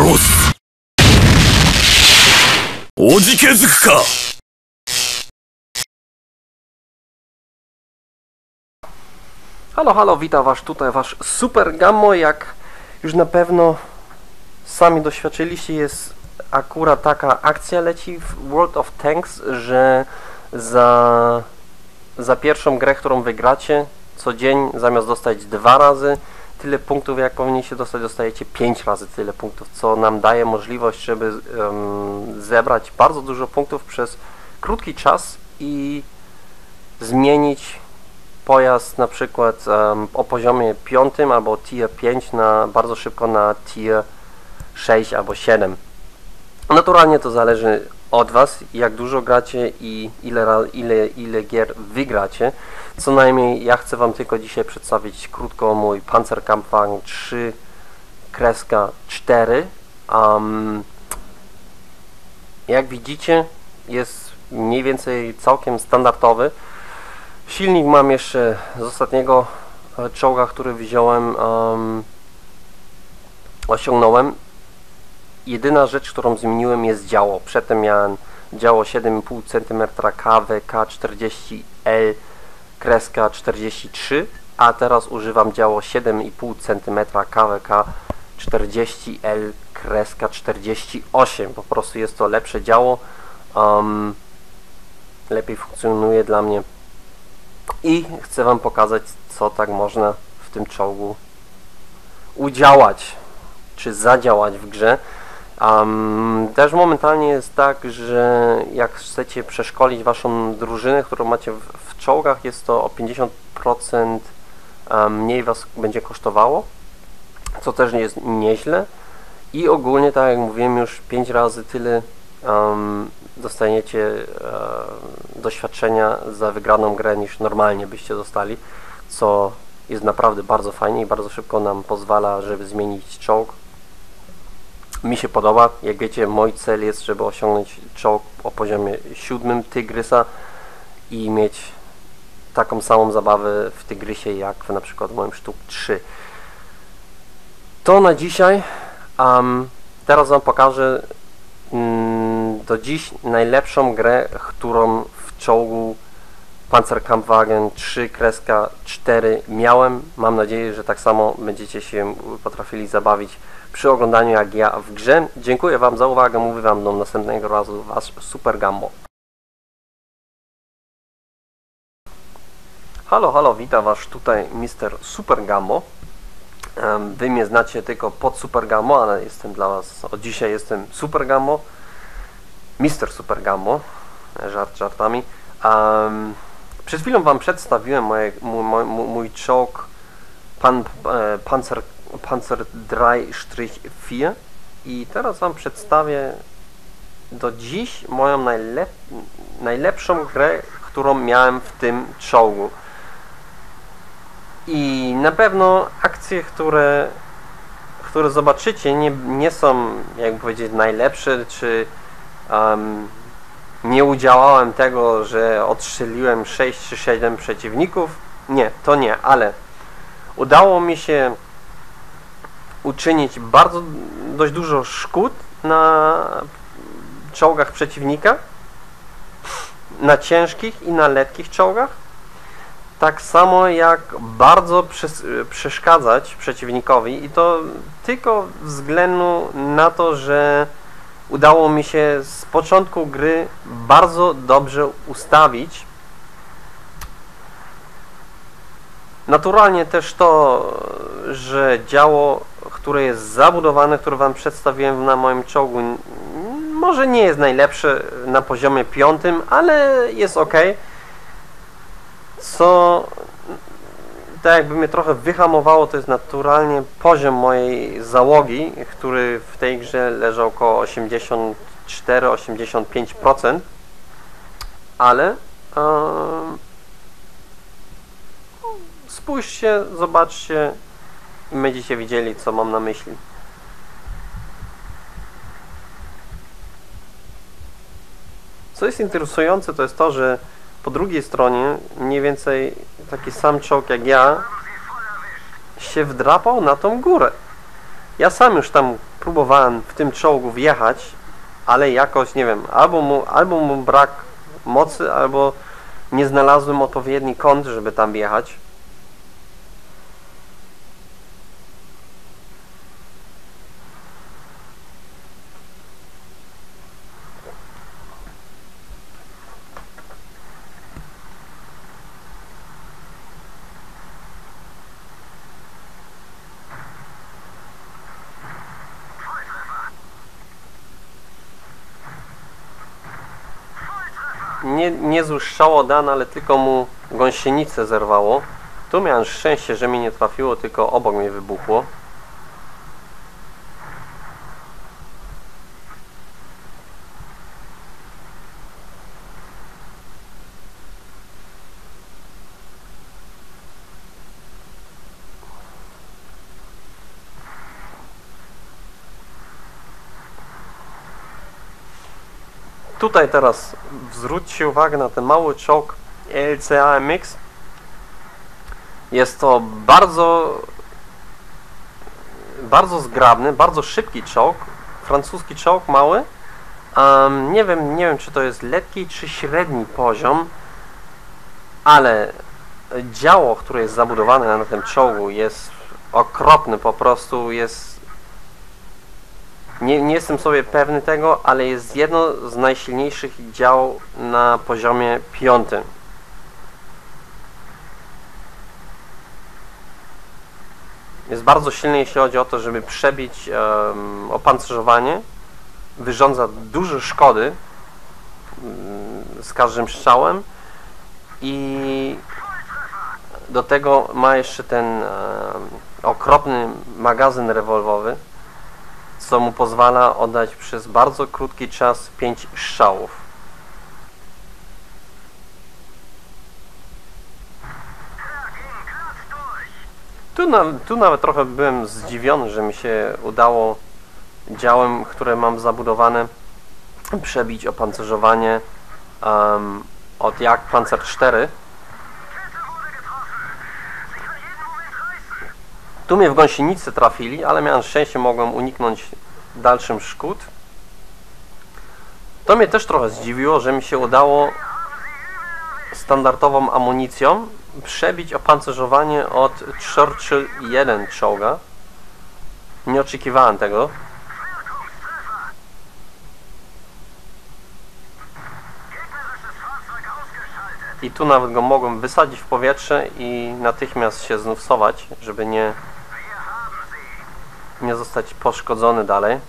殺すおじけづくか Halo, halo, witam was tutaj, wasz Super Gammo, jak już na pewno sami doświadczyliście, jest akurat taka akcja leci w World of Tanks, że za, za pierwszą grę, którą wygracie, co dzień zamiast dostać dwa razy tyle punktów, jak powinniście dostać, dostajecie pięć razy tyle punktów, co nam daje możliwość, żeby em, zebrać bardzo dużo punktów przez krótki czas i zmienić pojazd na przykład em, o poziomie 5 albo tier 5 na bardzo szybko na tier 6 albo 7. Naturalnie to zależy od Was, jak dużo gracie i ile, ile, ile gier wygracie. Co najmniej ja chcę Wam tylko dzisiaj przedstawić krótko mój Panzerkampfwagen 3 kreska 4. Um, jak widzicie jest mniej więcej całkiem standardowy. Silnik mam jeszcze z ostatniego e, czołga, który wziąłem, um, osiągnąłem. Jedyna rzecz, którą zmieniłem jest działo. Przedtem miałem działo 7,5 cm KWK 40L kreska 43, a teraz używam działo 7,5 cm KWK 40L kreska 48. Po prostu jest to lepsze działo. Um, lepiej funkcjonuje dla mnie i chcę Wam pokazać, co tak można w tym czołgu udziałać, czy zadziałać w grze. Um, też momentalnie jest tak, że jak chcecie przeszkolić Waszą drużynę, którą macie w, w czołgach, jest to o 50% um, mniej Was będzie kosztowało, co też nie jest nieźle. I ogólnie, tak jak mówiłem już 5 razy tyle um, dostaniecie e, doświadczenia za wygraną grę niż normalnie byście dostali, co jest naprawdę bardzo fajnie i bardzo szybko nam pozwala, żeby zmienić czołg. Mi się podoba, jak wiecie, mój cel jest, żeby osiągnąć czołg o poziomie siódmym Tygrysa i mieć taką samą zabawę w Tygrysie jak w na przykład w moim sztuk 3. To na dzisiaj. Um, teraz Wam pokażę mm, do dziś najlepszą grę, którą w czołgu Panzerkampfwagen 3 kreska 4 miałem. Mam nadzieję, że tak samo będziecie się potrafili zabawić przy oglądaniu jak ja w grze. Dziękuję Wam za uwagę. Mówię Wam do następnego razu. Wasz Super Gambo. Halo, halo, witam Was tutaj Mr. Super Gambo. Wy mnie znacie tylko pod Super Gammo, ale jestem dla Was, od dzisiaj jestem Super Gammo, Mister Super Gammo, żart żartami. Um, przed chwilą Wam przedstawiłem moje, mój, mój, mój czołg pan, e, Panzer, Panzer 3-4 i teraz Wam przedstawię do dziś moją najlep, najlepszą grę, którą miałem w tym czołgu. I na pewno akcje, które, które zobaczycie, nie, nie są, jakby powiedzieć, najlepsze, czy um, nie udziałałem tego, że odstrzeliłem 6 czy 7 przeciwników. Nie, to nie, ale udało mi się uczynić bardzo dość dużo szkód na czołgach przeciwnika, na ciężkich i na lekkich czołgach tak samo jak bardzo przes- przeszkadzać przeciwnikowi i to tylko względu na to, że udało mi się z początku gry bardzo dobrze ustawić. Naturalnie też to, że działo, które jest zabudowane, które Wam przedstawiłem na moim czołgu, może nie jest najlepsze na poziomie piątym, ale jest ok co tak jakby mnie trochę wyhamowało, to jest naturalnie poziom mojej załogi, który w tej grze leży około 84-85%, ale em, spójrzcie, zobaczcie i będziecie widzieli, co mam na myśli. Co jest interesujące, to jest to, że po drugiej stronie mniej więcej taki sam czołg jak ja się wdrapał na tą górę. Ja sam już tam próbowałem w tym czołgu wjechać, ale jakoś, nie wiem, albo mu, albo mu brak mocy, albo nie znalazłem odpowiedni kąt, żeby tam wjechać. Nie, niezły strzał oddany, ale tylko mu gąsienicę zerwało. Tu miałem szczęście, że mi nie trafiło, tylko obok mnie wybuchło. Tutaj teraz zwróćcie uwagę na ten mały czołg LCAMX. Jest to bardzo bardzo zgrabny, bardzo szybki czołg, francuski czołg mały. Um, nie wiem, nie wiem czy to jest lekki czy średni poziom, ale działo, które jest zabudowane na tym czołgu jest okropne po prostu, jest nie, nie jestem sobie pewny tego, ale jest jedno z najsilniejszych dział na poziomie piątym. Jest bardzo silny, jeśli chodzi o to, żeby przebić um, opancerzowanie. Wyrządza duże szkody um, z każdym strzałem i do tego ma jeszcze ten okropny magazyn rewolwowy co mu pozwala oddać przez bardzo krótki czas 5 strzałów. Tu, na, tu nawet trochę byłem zdziwiony, że mi się udało działem, które mam zabudowane, przebić opancerzowanie um, od jak Panzer 4 Tu mnie w gąsienicy trafili, ale miałem szczęście, mogłem uniknąć dalszym szkód. To mnie też trochę zdziwiło, że mi się udało standardową amunicją przebić opancerzowanie od Churchill 1 czołga. Nie oczekiwałem tego. I tu nawet go mogłem wysadzić w powietrze i natychmiast się znów sować, żeby nie nie zostać poszkodzony dalej.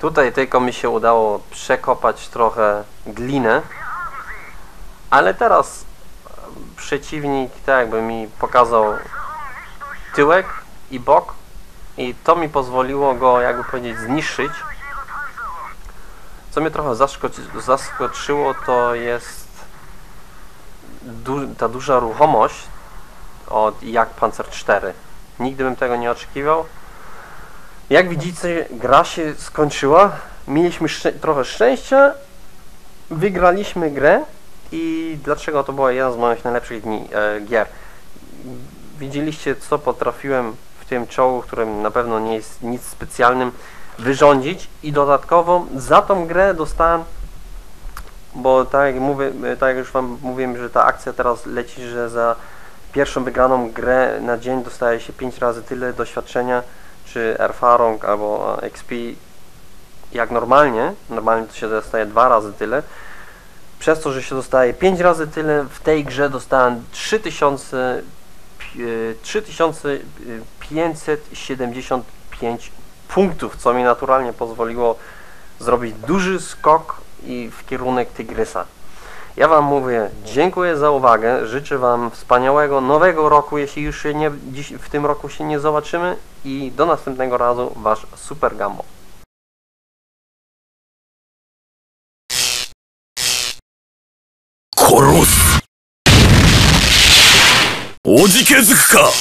Tutaj tylko mi się udało przekopać trochę glinę, ale teraz przeciwnik tak jakby mi pokazał tyłek i bok i to mi pozwoliło go jakby powiedzieć zniszczyć. Co mnie trochę zaskoczyło to jest du ta duża ruchomość od jak Panzer 4. Nigdy bym tego nie oczekiwał. Jak widzicie, gra się skończyła. Mieliśmy szczę trochę szczęścia. Wygraliśmy grę. I dlaczego to była jedna z moich najlepszych dni, e, gier. Widzieliście, co potrafiłem w tym czołgu, którym na pewno nie jest nic specjalnym, wyrządzić. I dodatkowo za tą grę dostałem bo tak jak mówię, tak jak już wam mówiłem, że ta akcja teraz leci, że za pierwszą wygraną grę na dzień dostaje się 5 razy tyle doświadczenia, czy Erfahrung albo XP jak normalnie. Normalnie to się dostaje dwa razy tyle. Przez to, że się dostaje 5 razy tyle, w tej grze dostałem 3000 3575 punktów, co mi naturalnie pozwoliło zrobić duży skok i w kierunek Tygrysa. Ja Wam mówię, dziękuję za uwagę, życzę Wam wspaniałego nowego roku, jeśli już się nie, dziś, w tym roku się nie zobaczymy i do następnego razu Wasz Super Gambo. 殺すおじけづくか